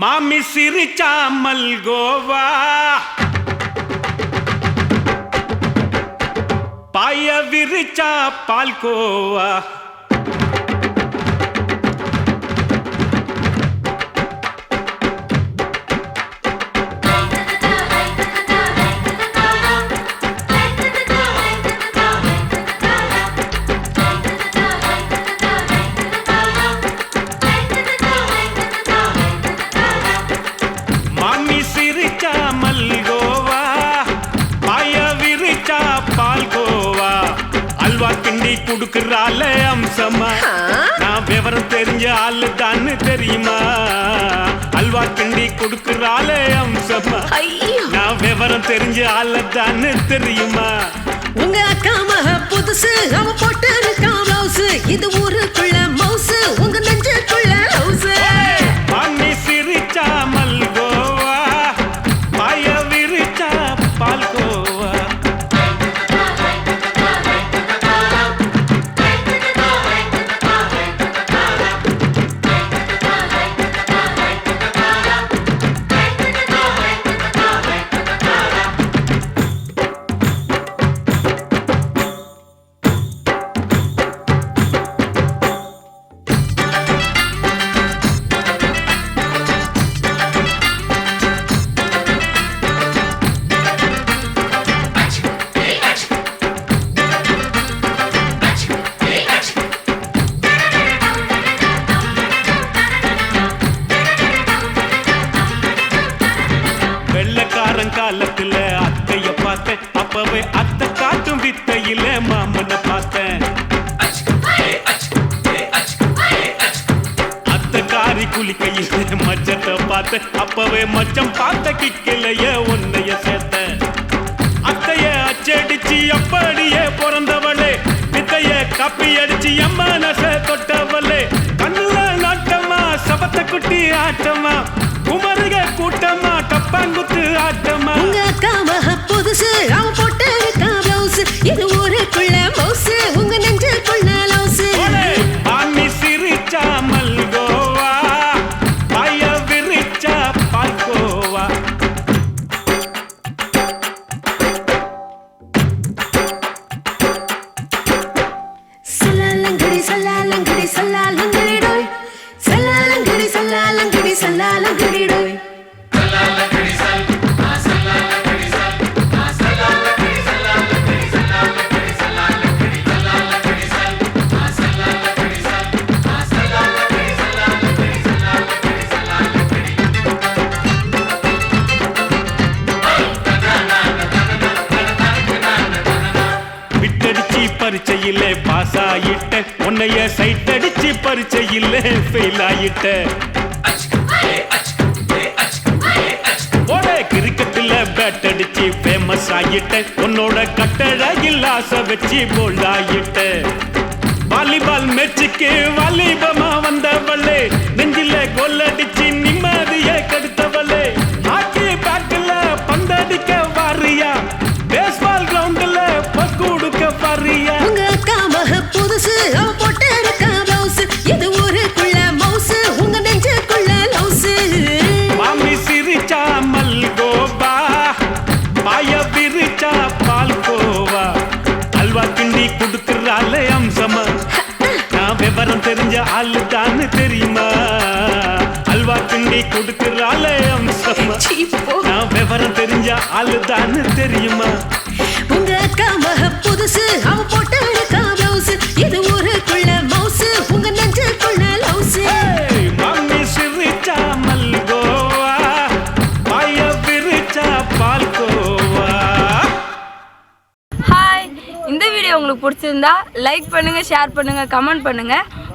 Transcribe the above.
மாமி சிரிச்சாமல் கோவா. பாய விரிச்சா பால்கோவா. குடுக்கறால அம்சமா நான் விவரம் தெரிஞ்ச ஆளு தான்னு தெரியுமா? அல்வா கிண்டி குடுக்கறால அம்சமா நான் விவரம் தெரிஞ்ச ஆளு தான்னு தெரியுமா? உங்க அக்கா மக புதுசு அவ போட்டு இருக்கா பிளவுஸ் இது ஊருக்குள்ள மவுசு உங்க நெஞ்சுக்குள்ள அப்பவே அத்தை காட்டும் வித்தையில மாமனை பார்த்தேன். அத்தை காரி குளிக்கையில மச்சத்தை பார்த்தேன். அப்பவே மச்சம் பார்த்த கிக்கலைய உன்னைய சேர்த்தேன். அத்தைய அச்சடிச்சு அப்படியே பிறந்தவளே. வித்தைய கப்பி அடிச்சு அம்மா மனச தொட்டவளே. கண்ணுல நாட்டமா சபத்த குட்டி ஆட்டமா விட்டடிச்சு பாஸ் ஆயிட்ட உன்னைய சைட் அடிச்சு பரீட்சையில ஃபெயில் ஆயிட்ட ஓடே பேட் அடிச்சு ஃபேமஸ் ஆயிட்ட உன்னோட கட்டழகில் ஆசை வச்சு போல்ட் ஆயிட்ட வாலிபால் மேட்சுக்கு வாலிபால் தெரிஞ்ச ஆளு தான்னு தெரியுமா? அல்வா கிண்டி குடுக்கறால அம்சமா சீப்போ நான் விவரம் தெரிஞ்ச ஆளு தான்னு தெரியுமா? உங்க அக்கா மக புதுசு அவ போட்டு இருக்கா பிளவுஸ் இது ஊருக்குள்ள மவுசு உங்க நெஞ்சுக்குள்ள லவுஸ் ஏய், மாமி சிரிச்சா மல்கோவா? பாய விரிச்சா பால்கோவா? ஹாய் இந்த வீடியோ உங்களுக்கு பிடிச்சிருந்தா லைக் பண்ணுங்க ஷேர் பண்ணுங்க கமெண்ட் பண்ணுங்க.